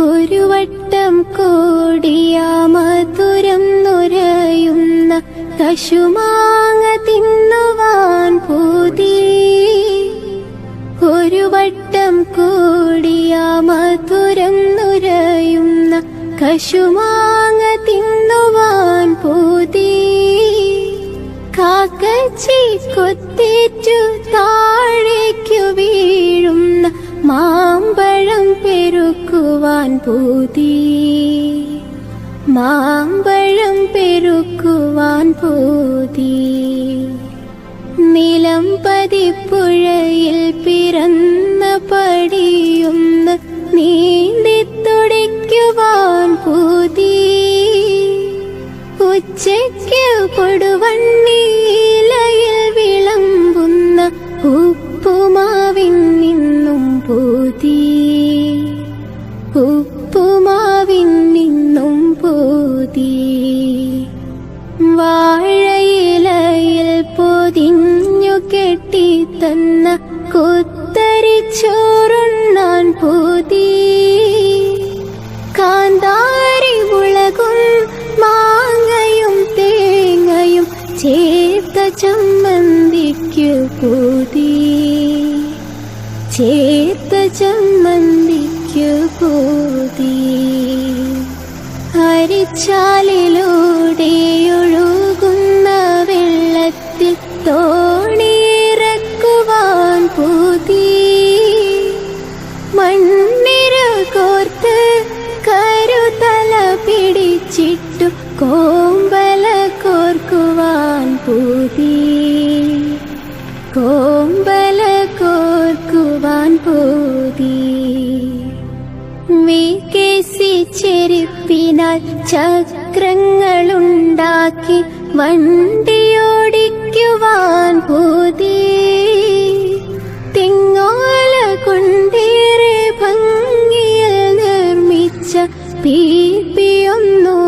ഒരു വട്ടം കൂടിയ മധുരം നുരയുന്ന കശുമാങ്ങ തിന്നുവാൻ പൂതി. ഒരു വട്ടം കൂടിയ മധുരം നുരയുന്ന കശുമാങ്ങ തിന്നുവാൻ പൂതി. കാക്കച്ചി കൊത്തേറ്റു താഴേക്കു പൂതി. മാമ്പഴം പെരുക്കുവാൻ പൂതി. നിലം പതിപ്പുഴയിൽ പിറന്ന പടിയുന്ന നീന്തി തുടയ്ക്കുവാൻ പൂതി. ഉച്ചയ്ക്ക് കൊടുവണ്ണിയിലയിൽ വിളമ്പുന്ന ഉപ്പുമാവിൻ നിന്നും പൂതി. ഉപ്പുമാവിൻ നിന്നും പൂതി. വാഴയിലയിൽ പൊതിഞ്ഞു കെട്ടി തന്ന കുത്തരിച്ചോറുണ്ണാൻ പൂതി. കാന്താരി ഉളകും മാങ്ങയും തേങ്ങയും ചേർത്ത ചമ്മന്തിക്കു പൂതി. ചേർത്ത ചമ്മന്തിക്കു പൂതി അരിച്ചാലിലൂടെ ഒഴുകുന്ന വെള്ളത്തിൽ തോണിയിറക്കുവാൻ പൂതി. മണ്ണിര കോർത്ത് കരുതല പിടിച്ചിട്ടു കോമ്പല കോർക്കുവാൻ പൂതി. കോമ്പല കോർക്കുവാൻ പൂതി. വികസിച്ചെരുപ്പിനാൽ ചക്രങ്ങളുണ്ടാക്കി വണ്ടിയോടിക്കുവാൻ പുതിയ